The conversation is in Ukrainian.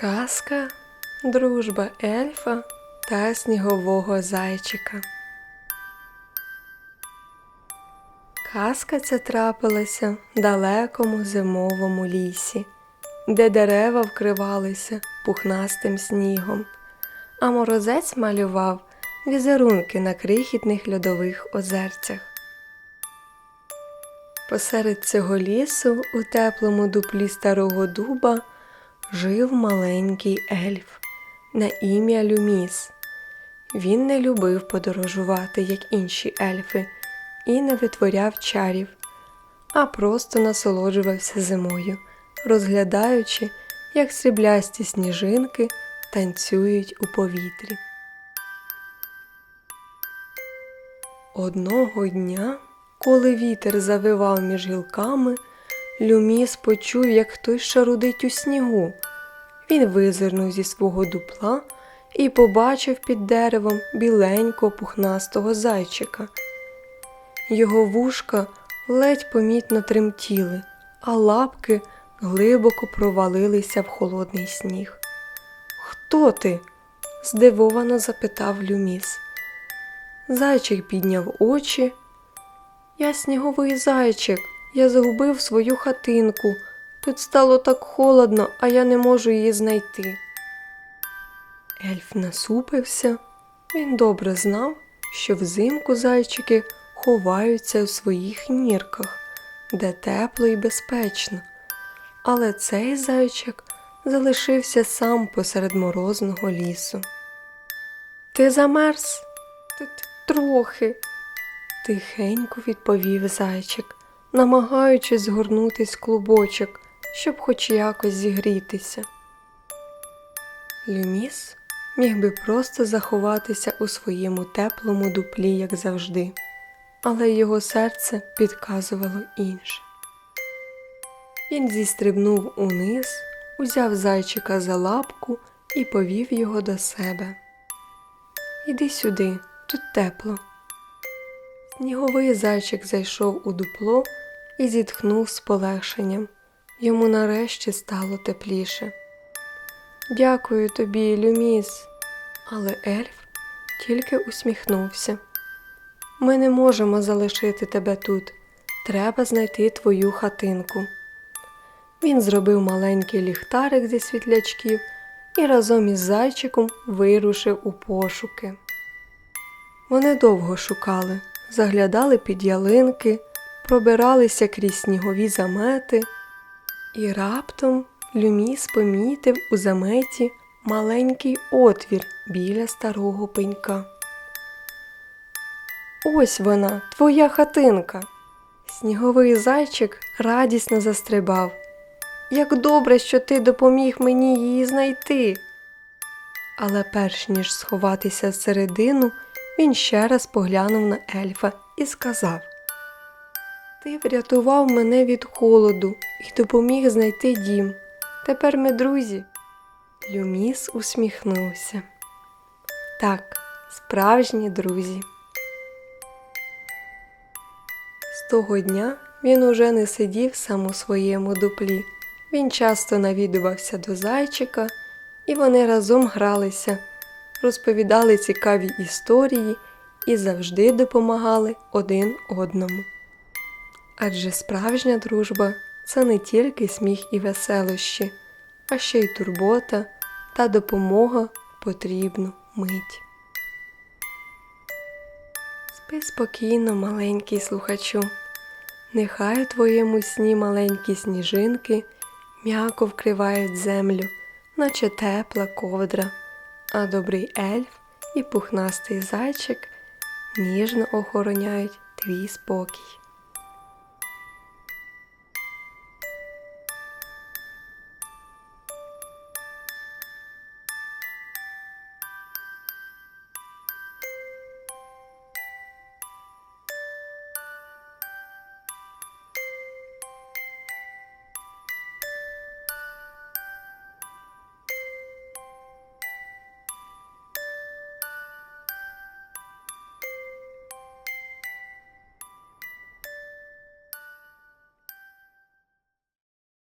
Казка Дружба ельфа та снігового зайчика. Казка ця трапилася в далекому зимовому лісі, де дерева вкривалися пухнастим снігом, а морозець малював візерунки на крихітних льодових озерцях. Посеред цього лісу у теплому дуплі старого дуба жив маленький ельф на ім'я Люміс. Він не любив подорожувати, як інші ельфи, і не витворяв чарів, а просто насолоджувався зимою, розглядаючи, як сріблясті сніжинки танцюють у повітрі. Одного дня, коли вітер завивав між гілками, Люміс почув, як хтось шарудить у снігу. Він визирнув зі свого дупла і побачив під деревом біленького пухнастого зайчика. Його вушка ледь помітно тремтіли, а лапки глибоко провалилися в холодний сніг. Хто ти? здивовано запитав Люміс. Зайчик підняв очі. Я сніговий зайчик, я загубив свою хатинку. Тут стало так холодно, а я не можу її знайти. Ельф насупився. Він добре знав, що взимку зайчики ховаються у своїх нірках, де тепло і безпечно. Але цей зайчик залишився сам посеред морозного лісу. Ти замерз? Тут трохи, тихенько відповів зайчик, намагаючись згорнутись клубочок, щоб хоч якось зігрітися. Люміс міг би просто заховатися у своєму теплому дуплі, як завжди, але його серце підказувало інше. Він зістрибнув униз, узяв зайчика за лапку і повів його до себе. Іди сюди, тут тепло. Сніговий зайчик зайшов у дупло і зітхнув з полегшенням. Йому нарешті стало тепліше. Дякую тобі, Люміс. Але ельф тільки усміхнувся. Ми не можемо залишити тебе тут. Треба знайти твою хатинку. Він зробив маленький ліхтарик зі світлячків і разом із зайчиком вирушив у пошуки. Вони довго шукали, заглядали під ялинки, пробиралися крізь снігові замети, і раптом Люміс помітив у заметі маленький отвір біля старого пенька. Ось вона, твоя хатинка. Сніговий зайчик радісно застрибав. Як добре, що ти допоміг мені її знайти. Але перш ніж сховатися всередину, він ще раз поглянув на ельфа і сказав Ти врятував мене від холоду і допоміг знайти дім. Тепер ми друзі. Люміс усміхнувся. Так, справжні друзі. З того дня він уже не сидів сам у своєму дуплі. Він часто навідувався до зайчика, і вони разом гралися, розповідали цікаві історії і завжди допомагали один одному. Адже справжня дружба це не тільки сміх і веселощі, а ще й турбота та допомога потрібну мить. Спи спокійно, маленький слухачу, нехай у твоєму сні маленькі сніжинки м'яко вкривають землю, наче тепла ковдра, а добрий ельф і пухнастий зайчик ніжно охороняють твій спокій.